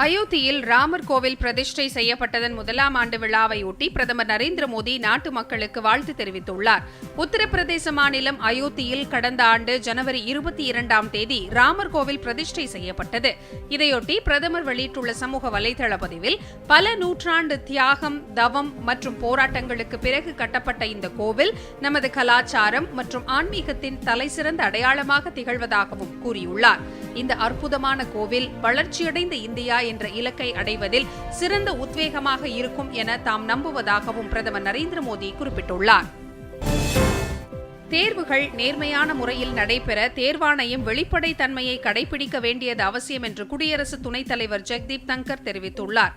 அயோத்தியில் ராமர் கோவில் பிரதிஷ்டை செய்யப்பட்டதன் முதலாம் ஆண்டு விழாவையொட்டி பிரதமர் நரேந்திர மோடி நாட்டு மக்களுக்கு வாழ்த்து தெரிவித்துள்ளார். உத்தரப்பிரதேச மாநிலம் அயோத்தியில் கடந்த ஆண்டு ஜனவரி இருபத்தி இரண்டாம் தேதி ராமர் கோவில் பிரதிஷ்டை செய்யப்பட்டது. இதையொட்டி பிரதமர் வெளியிட்டுள்ள சமூக வலைதள பதிவில் பல நூற்றாண்டு தியாகம் தவம் மற்றும் போராட்டங்களுக்கு பிறகு கட்டப்பட்ட இந்த கோவில் நமது கலாச்சாரம் மற்றும் ஆன்மீகத்தின் தலைசிறந்த அடையாளமாக திகழ்வதாகவும் கூறியுள்ளார். இந்த அற்புதமான கோவில் வளர்ச்சியடைந்த இந்தியா என்ற இலக்கை அடைவதில் சிறந்த உத்வேகமாக இருக்கும் என தாம் நம்புவதாகவும் பிரதமர் நரேந்திர மோடி குறிப்பிட்டுள்ளார். தேர்வுகள் நேர்மையான முறையில் நடைபெற தேர்வாணையம் வெளிப்படை தன்மையை கடைபிடிக்க வேண்டியது அவசியம் என்று குடியரசு துணைத் தலைவர் ஜெக்தீப் தங்கர் தெரிவித்துள்ளார்.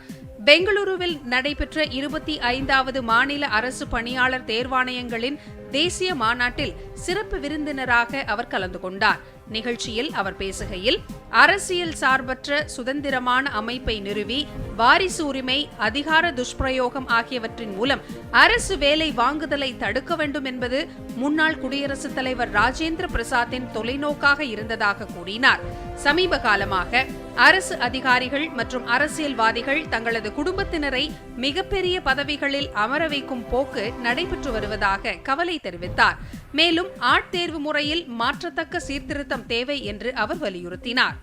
பெங்களூருவில் நடைபெற்ற இருபத்தி ஐந்தாவது மாநில அரசு பணியாளர் தேர்வாணையங்களின் தேசிய மாநாட்டில் சிறப்பு விருந்தினராக அவர் கலந்து கொண்டார். நிகழ்ச்சியில் அவர் பேசுகையில் அரசியல் சார்பற்ற சுதந்திரமான அமைப்பை நிறுவி வாரிசு உரிமை அதிகார துஷ்பிரயோகம் ஆகியவற்றின் மூலம் அரசு வேலை வாங்குதலை தடுக்க வேண்டும் என்பது முன்னாள் குடியரசுத் தலைவர் ராஜேந்திர பிரசாத்தின் தொலைநோக்காக இருந்ததாக கூறினார். சமீப காலமாக அரசு அதிகாரிகள் மற்றும் அரசியல்வாதிகள் தங்களது குடும்பத்தினரை மிகப்பெரிய பதவிகளில் அமர வைக்கும் போக்கு நடைபெற்று வருவதாக கவலை தெரிவித்தார். மேலும் ஆட்தேர்வு முறையில் மாற்றத்தக்க சீர்திருத்தம் தேவை என்று அவர் வலியுறுத்தினார்.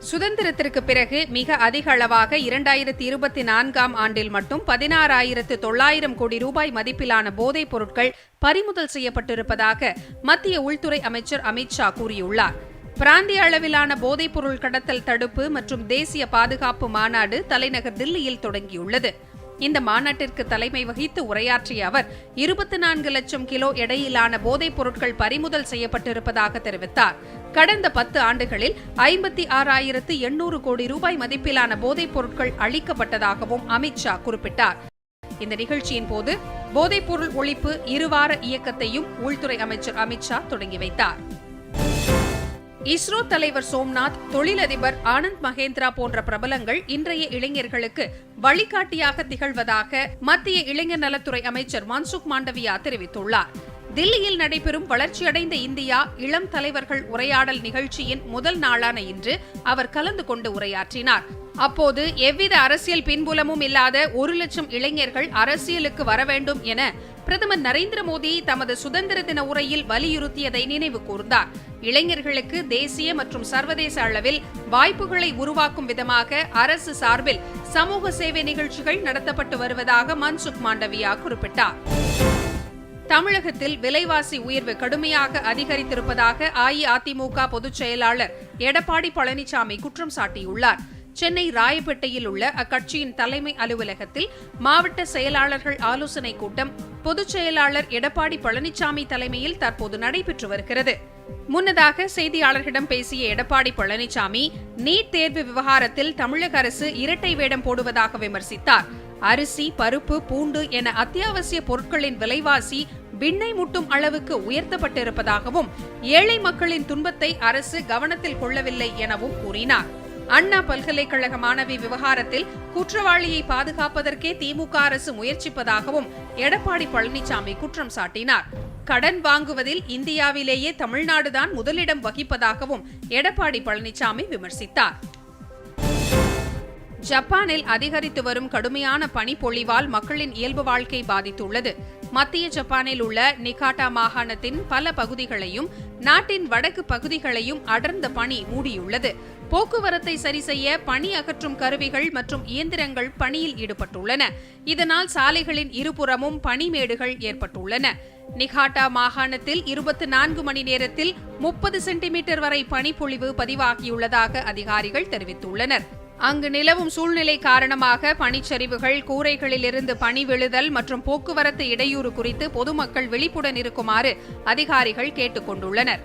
சுதந்திரத்திற்கு பிறகு மிக அதிக அளவாக இரண்டாயிரத்தி இருபத்தி நான்காம் ஆண்டில் மட்டும் பதினாறாயிரத்து தொள்ளாயிரம் கோடி ரூபாய் மதிப்பிலான போதைப் பொருட்கள் பறிமுதல் செய்யப்பட்டிருப்பதாக மத்திய உள்துறை அமைச்சர் அமித்ஷா கூறியுள்ளார். பிராந்திய அளவிலான போதைப்பொருள் கடத்தல் தடுப்பு மற்றும் தேசிய பாதுகாப்பு மாநாடு தலைநகர் தில்லியில் தொடங்கியுள்ளது. இந்த மாநாட்டிற்கு தலைமை வகித்து உரையாற்றிய அவர் இருபத்தி நான்கு லட்சம் கிலோ எடையிலான போதைப் பொருட்கள் பறிமுதல் செய்யப்பட்டிருப்பதாக தெரிவித்தார். கடந்த பத்து ஆண்டுகளில் ஐம்பத்தி ஆறாயிரத்து எண்ணூறு கோடி ரூபாய் மதிப்பிலான போதைப் பொருட்கள் அளிக்கப்பட்டதாகவும் அமித்ஷா குறிப்பிட்டார். இந்த நிகழ்ச்சியின் போது போதைப்பொருள் ஒழிப்பு இருவார இயக்கத்தையும் உள்துறை அமைச்சர் அமித்ஷா தொடங்கி வைத்தார். இஸ்ரோ தலைவர் சோம்நாத் தொழிலதிபர் ஆனந்த் மகேந்திரா போன்ற பிரபலங்கள் இன்றைய இளைஞர்களுக்கு வழிகாட்டியாக திகழ்வதாக மத்திய இளைஞர் நலத்துறை அமைச்சர் மன்சுக் மாண்டவியா தெரிவித்துள்ளார். தில்லியில் நடைபெறும் வளர்ச்சியடைந்த இந்தியா இளம் தலைவர்கள் உரையாடல் நிகழ்ச்சியின் முதல் நாளான இன்று அவர் கலந்து கொண்டு உரையாற்றினார். அப்போது எவ்வித அரசியல் பின்புலமும் இல்லாத ஒரு லட்சம் இளைஞர்கள் அரசியலுக்கு வர வேண்டும் என பிரதமர் நரேந்திர மோடி தமது சுதந்திர தின உரையில் வலியுறுத்தியதை நினைவு கூர்ந்தார். இளைஞர்களுக்கு தேசிய மற்றும் சர்வதேச அளவில் வாய்ப்புகளை உருவாக்கும் விதமாக அரசு சார்பில் சமூக சேவை நிகழ்ச்சிகள் நடத்தப்பட்டு வருவதாக மன்சுக் மாண்டவியா குறிப்பிட்டார். தமிழகத்தில் விலைவாசி உயர்வு கடுமையாக அதிகரித்திருப்பதாக அஇஅதிமுக பொதுச் செயலாளர் எடப்பாடி பழனிசாமி குற்றம் சாட்டியுள்ளார். சென்னை ராயப்பேட்டையில் உள்ள அக்கட்சியின் தலைமை அலுவலகத்தில் மாவட்ட செயலாளர்கள் ஆலோசனைக் கூட்டம் பொதுச் செயலாளர் எடப்பாடி பழனிசாமி தலைமையில் தற்போது நடைபெற்று வருகிறது. முன்னதாக செய்தியாளர்களிடம் பேசிய எடப்பாடி பழனிசாமி நீட் தேர்வு விவகாரத்தில் தமிழக அரசு இரட்டை வேடம் போடுவதாக விமர்சித்தார். அரிசி பருப்பு பூண்டு என அத்தியாவசிய பொருட்களின் விலைவாசி விண்ணை முட்டும் அளவுக்கு உயர்த்தப்பட்டிருப்பதாகவும் ஏழை மக்களின் துன்பத்தை அரசு கவனத்தில் கொள்ளவில்லை எனவும் கூறினார். அண்ணா பல்கலைக்கழக மாணவி விவகாரத்தில் குற்றவாளியை பாதுகாப்பதற்கே திமுக அரசு முயற்சிப்பதாகவும் எடப்பாடி பழனிசாமி குற்றம் சாட்டினார். கடன் வாங்குவதில் இந்தியாவிலேயே தமிழ்நாடுதான் முதலிடம் வகிப்பதாகவும் எடப்பாடி பழனிசாமி விமர்சித்தார். ஜப்பானில் அதிகரித்து வரும் கடுமையான பனிப்பொழிவால் மக்களின் இயல்பு வாழ்க்கை பாதித்துள்ளது. மத்திய ஜப்பானில் உள்ள நிகாட்டா மாகாணத்தின் பல பகுதிகளையும் நாட்டின் வடக்கு பகுதிகளையும் அடர்ந்த பனி மூடியுள்ளது. போக்குவரத்தை சரி செய்ய பனி அகற்றும் கருவிகள் மற்றும் இயந்திரங்கள் பணியில் ஈடுபட்டுள்ளன. இதனால் சாலைகளின் இருபுறமும் பனிமேடுகள் ஏற்பட்டுள்ளன. நிகாட்டா மாகாணத்தில் இருபத்தி நான்கு மணி நேரத்தில் முப்பது சென்டிமீட்டர் வரை பனிப்பொழிவு பதிவாகியுள்ளதாக அதிகாரிகள் தெரிவித்துள்ளனர். அங்கு நிலவும் சூழ்நிலை காரணமாக பனிச்சரிவுகள் கூரைகளிலிருந்து பனி விழுதல் மற்றும் போக்குவரத்து இடையூறு குறித்து பொதுமக்கள் விழிப்புடன் இருக்குமாறு அதிகாரிகள் கேட்டுக்கொண்டுள்ளனர்.